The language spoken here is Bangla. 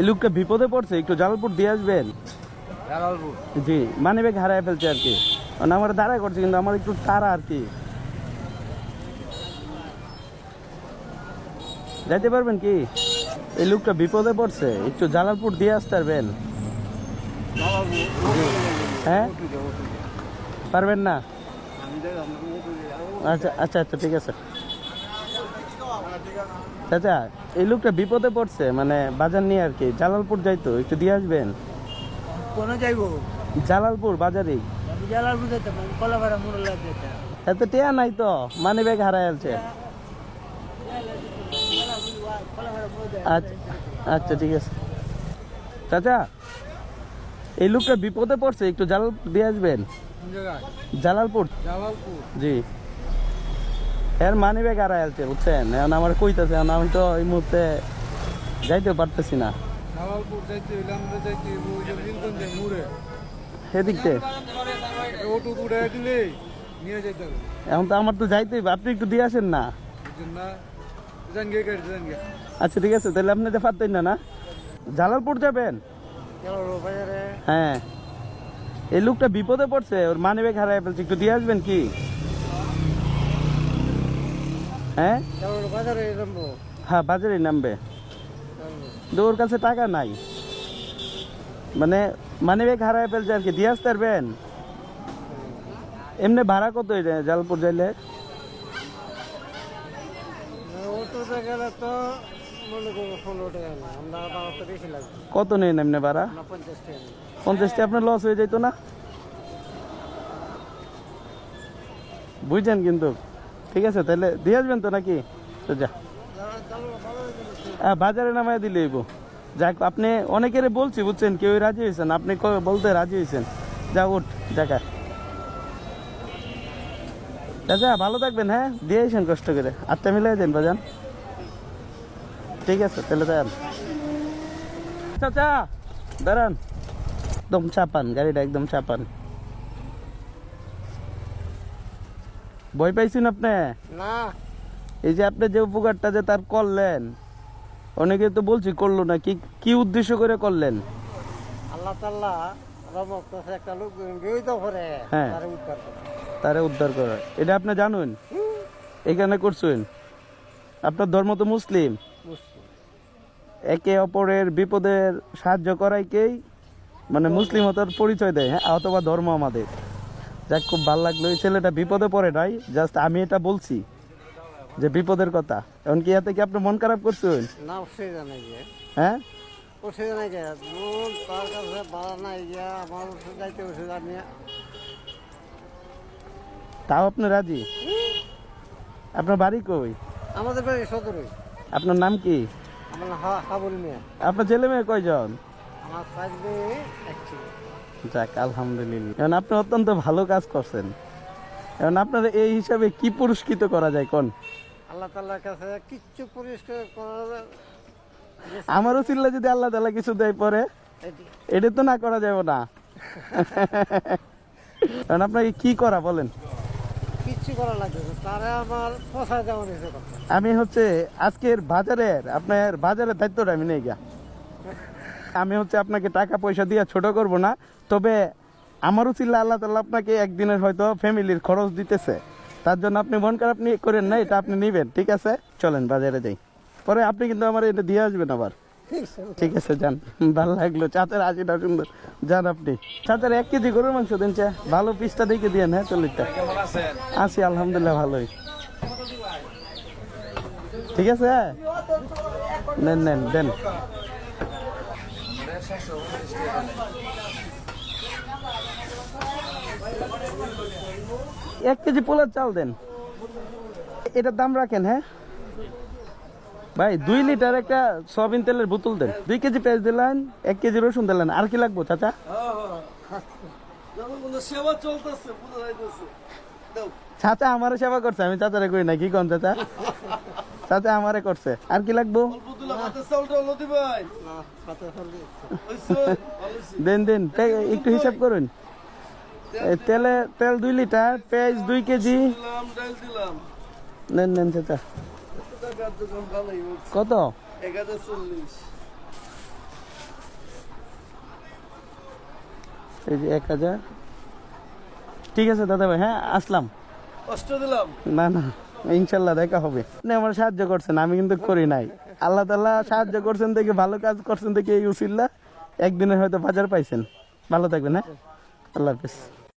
এই লোকটা বিপদে পড়ছে একটু জালালপুর দিয়ে আসবেন? জালালপুর জি মানে ব্যাগ হারায় ফেলছে আর কি। মানে আমার দাঁড়ায় করছে কিন্তু আমার একটু তারা আর কি। যাইতে পারবেন কি? এই লোকটা বিপদে পড়ছে একটু জালালপুর দিয়ে আসতে পারবেন? হ্যাঁ? পারবেন না? আচ্ছা আচ্ছা আচ্ছা ঠিক আছে। চাচা এই লোকটা বিপদে পড়ছে মানে বাজার নিয়ে আর কি। জালালপুর যাইতো একটু দিয়ে আসবেন? কোনে যাইবো? জালালপুর বাজারেই জালালপুর যেতে কলাপাড়া মুরলা যেতে এত টিয়া নাই তো মানি ব্যাগ হারাই আছে আচ্ছা আচ্ছা ঠিক আছে। চাচা এই লোকটা বিপদে পড়ছে একটু জালালপুর দিয়ে আসবেন? জালালপুর। জালালপুর। জি। এর মানি ব্যাগ আছে বুঝছেন? এখন আমার কইতাছে এখন আমি তো এই মুহূর্তে যাইতে পারতেছি না। জালালপুর যাইতে হইলে আমরা যাইতে ওই যে লিঙ্কনজে মুড়ে। সেদিকতে এখন তো আমার তো যাইতে আপনি একটু দিয়ে আসেন না? আচ্ছা ঠিক আছে তাহলে আপনি তো পারতেন না না? জালালপুর যাবেন? হ্যাঁ। এই লোকটা বিপদে পড়ছে ওর মানি ব্যাগ হারাই ফেলছে একটু দিয়ে আসবেন কি? হ্যাঁ? হ্যাঁ বাজারে নামবে। কিন্তু ওর কাছে টাকা নাই। মানে মানি ব্যাগ হারাই ফেলছে আর কি দিয়ে আসতে পারবেন? এমনি ভাড়া কত এটা জালপুর যাইলে তো তো কত নেন এমনি ভাড়া? পঞ্চাশটা আপনার লস হয়ে যেত না? বুঝছেন কিন্তু? ঠিক আছে, তাহলে দিয়ে আসবেন তো নাকি? যা। হ্যাঁ বাজারে নামাই দিলে এবো যাক, আপনি অনেকের বলছি, বুঝছেন? কেউ রাজি হয়েছেন? আপনি বলতে রাজি হয়েছেন? যা, উঠ, দেখা। চাচা, ভালো থাকবেন হ্যাঁ? দিয়ে আসেন কষ্ট করে। আটটা মিলাই দেন, বাজান। ঠিক আছে, তাহলে দেন চাচা, দাঁড়ান। একদম চাপান, গাড়িটা একদম চাপান। ভয় পাইছেন আপনি? না। এই যে আপনি যে উপকারটা যে তার করলেন অনেকে তো বলছি করল না কি কি উদ্দেশ্য করে করলেন? আল্লাহ তাল্লাহ একটা লোক করে হ্যাঁ। তারে উদ্ধার করে। তারে উদ্ধার করা। এটা আপনি জানুন? এখানে করছেন? আপনার ধর্ম তো মুসলিম। মুসলিম। একে অপরের বিপদের সাহায্য করাইকেই মানে মুসলিম হতার পরিচয় দেয় হ্যাঁ অথবা ধর্ম আমাদের। যাক খুব ভালো লাগল। এই ছেলেটা বিপদে পড়ে নাই জাস্ট আমি এটা বলছি যে বিপদের কথা। এখন কি এতে কি আপনি মন খারাপ করছেন? না অসুবিধা নাই গিয়ে হ্যাঁ? অসুবিধা নাই গিয়ে মূল তার কাছে বাড়া নাই গিয়া আমার ওষুধ যাইতে অসুবিধা নিয়ে তাও আপনি রাজি? আপনার বাড়ি কই? আমাদের বাড়ি সদরই। আপনার নাম কি? আমার হাবুল মিয়া। আপনার ছেলে মেয়ে কয়জন? আমার থাকবে একটি যাক আলহামদুলিল্লাহ। এখন আপনি অত্যন্ত ভালো কাজ করছেন। এখন আপনার এই হিসাবে কি পুরস্কৃত করা যায় কোন? আল্লাহ তাল্লাহর কাছে কিচ্ছু পরিষ্কার করা আমারও চিল্লা যদি আল্লাহ তালা কিছু দেয় পরে এটা তো না করা যাবে না। এখন আপনাকে কি করা বলেন? কিচ্ছু করা লাগবে তারা আমার এসে আমি হচ্ছে আজকের বাজারের আপনার বাজারের দায়িত্বটা আমি নেই গা আমি হচ্ছে আপনাকে টাকা পয়সা দিয়ে ছোট করব না তবে আমারও চিল্লা আল্লাহ তাল্লাহ আপনাকে একদিনের হয়তো ফ্যামিলির খরচ দিতেছে। তার জন্য আপনি মন খারাপ নিয়ে করেন না এটা আপনি নেবেন ঠিক আছে? চলেন বাজারে যাই। পরে আপনি কিন্তু আমার এটা দিয়ে আসবেন আবার। ঠিক আছে যান। ভালো লাগল চাচার আশিটা সুন্দর। যান আপনি। চাচার এক কেজি গরুর মাংস দেন চা। ভালো পিসটা দেখে দিয়েন হ্যাঁ চল্লিশটা। আছি আলহামদুলিল্লাহ ভালোই। ঠিক আছে? নেন নেন দেন। এক কেজি পোলার চাল দেন। এটার দাম রাখেন হ্যাঁ? ভাই, দুই লিটার একটা সয়াবিন তেলের বোতল দেন। দুই কেজি পেঁয়াজ দিলেন, এক কেজি রসুন দিলেন। আর কি লাগবো, চাচা? চাচা আমারে সেবা করছে, আমি চাচারে করি না, কি কোন চাচা? চাচা আমারে করছে। আর কি লাগবো? দেন দেন একটু হিসাব করুন। তেলে তেল দুই লিটার পেঁয়াজ দুই কেজি। নেন নেন সেটা কত? এই এক হাজার। ঠিক আছে দাদা ভাই হ্যাঁ আসলাম। কষ্ট দিলাম। না না। ইনশাল্লাহ দেখা হবে। আমার সাহায্য করছেন, আমি কিন্তু করি নাই। আল্লাহ তাল্লাহ সাহায্য করছেন দেখে, ভালো কাজ করছেন দেখে এই উসিল্লা একদিনে হয়তো বাজার পাইছেন। ভালো থাকবেন হ্যাঁ? আল্লাহ হাফিজ।